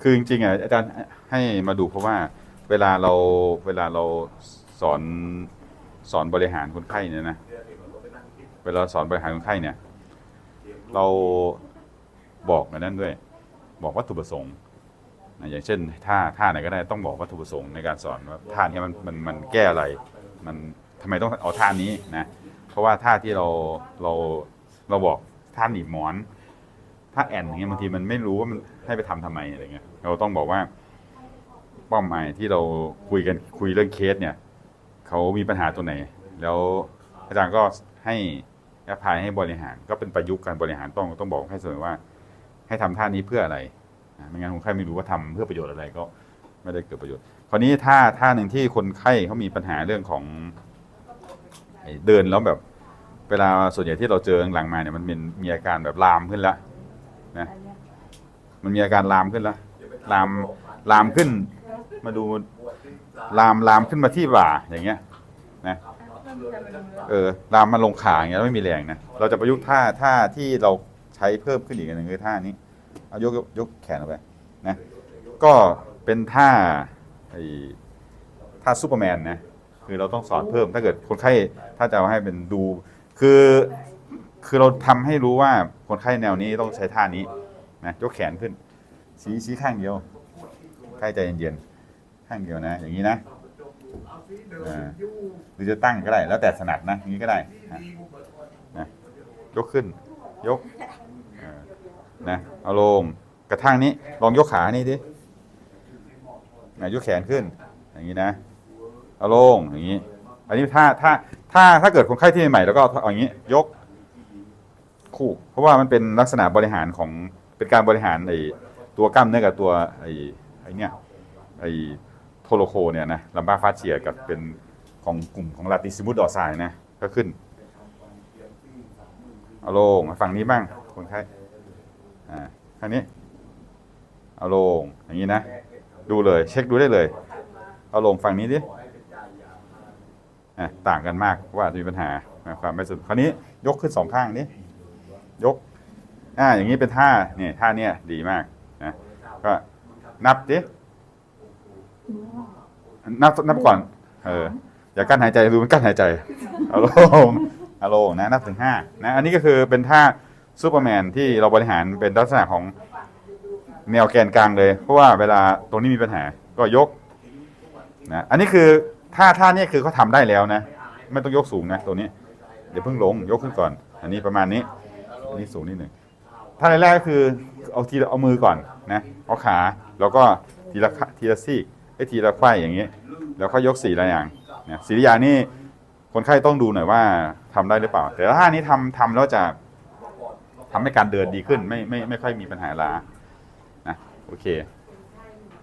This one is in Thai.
คือจริงๆอะอาจารย์ให้มาดูเพราะว่าเวลาเราเวลาเราสอนสอนบริหารคนไข้เนี่ยนะเวลาสอนบริหารคนไข้เนี่ย เราบอกในนั้นด้วย บอกวัตถุประสงค์นะอย่างเช่นท่าท่าไหนก็ได้ต้องบอกวัตถุประสงค์ในการสอนว่าท่านี้มันมันมันแก้อะไร มันทำไมต้องเอาท่านี้นะเพราะว่าท่าที่เราเราเราบอกท่าหนีบหมอน ถ้าแอนอย่างเงี้ยบางทีมันไม่รู้ว่ามันให้ไปทำทำไมอะไรเงี้ยเราต้องบอกว่าเป้าหมายที่เราคุยกันคุยเรื่องเคสเนี่ยเขามีปัญหาตัวไหน แล้วอาจารย์ก็ให้แอพพลายให้บริหาร ก็เป็นประยุกต์การบริหารต้องต้องบอกให้เสมอว่า ให้ทำท่านี้เพื่ออะไรไม่งั้นคนไข้ไม่รู้ว่าทำเพื่อประโยชน์อะไรก็ไม่ได้เกิดประโยชน์ คราวนี้ท่าท่าหนึ่งที่คนไข้เขามีปัญหาเรื่องของเดินแล้วแบบเวลาส่วนใหญ่ที่เราเจอหลังมาเนี่ยมันมีมีอาการแบบลามขึ้นแล้ว นะมันมีอาการลามขึ้นแล้วลามลามขึ้น มาดูลามลามขึ้นมาที่บ่าอย่างเงี้ย นะเออลามมาลงขาอย่างเงี้ยไม่มีแรงนะเราจะประยุกต์ท่าท่าที่เราใช้เพิ่มขึ้นอีกอันหนึ่งคือท่านี้เอายกยกยกแขนออกไปนะก็เป็นท่าไอ้ท่าซูเปอร์แมนนะคือเราต้องสอนเพิ่มถ้าเกิดคนไข้ถ้าจะเอาให้เป็นดู คือ คือเราทำให้รู้ว่าคนไข้แนวนี้ต้องใช้ท่านี้นะยกแขนขึ้น ชี้ชี้ข้างเดียวใกล้ใจเย็นๆข้างเดียวนะ อย่างนี้นะหรือจะตั้งก็ได้ แล้วแต่ถนัดนะอย่างนี้ก็ได้นะยกขึ้น ยกนะเอาลงกระทั่งนี้ ลองยกขานี่ดินะยกแขนขึ้น อย่างนี้นะเอาลงอย่างนี้ อันนี้ถ้าถ้าถ้าถ้าเกิดคนไข้ที่ใหม่แล้วก็เอาอย่างนี้ ยก คู่ เพราะว่ามันเป็นลักษณะบริหารของเป็นการบริหารไอ้ตัวกล้ามเนื้อกับตัวไอ้ไอ้เนี่ยไอ้โทโลโคเนี่ยนะลัมบ้าฟาเชียกับเป็นของกลุ่มของลาติซิมุสดอร์ไซนะก็ขึ้นเอาลงฝั่งนี้บ้างคนไข้อ่าข้างนี้เอาลงอย่างนี้นะ ดูเลยเช็คดูได้เลย เอาลงฝั่งนี้ดิอ่ต่างกันมากว่ามีปัญหาความไม่สมคราวนี้ยกขึ้นสองข้างนี้ ยกอ่าอย่างนี้เป็นท่าเนี่ยท่าเนี่ยดีมากนะก็นับดินับนับก่อน เอออย่ากั้นหายใจดูมันกั้นหายใจอาลงเอาลงนะนับถึงห้านะอันนี้ก็คือเป็นท่าซูเปอร์แมนที่เราบริหารเป็นลักษณะของแนวแกนกลางเลย เพราะว่าเวลาตรงนี้มีปัญหาก็ยกนะอันนี้คือท่าท่าเนี่ยคือเขาทำได้แล้วนะ ไม่ต้องยกสูงนะ ตัวนี้ เดี๋ยวเพิ่งลงยกขึ้นก่อน อันนี้ประมาณนี้ นี่สูงนิดหนึ่งท่าแรกก็คือเอาทีเอามือก่อนนะเอาขาแล้วก็ทีละทีละซี่ไอ้ทีละไข่อย่างนี้ แล้วก็ยกสี่ละอย่างเนี่ยสี่ละอย่างนี่คนไข้ต้องดูหน่อยว่าทำได้หรือเปล่า แต่ถ้าท่านี้ทำทำแล้วจะทำให้การเดินดีขึ้นไม่ไม่ไม่ค่อยมีปัญหาล้านะโอเค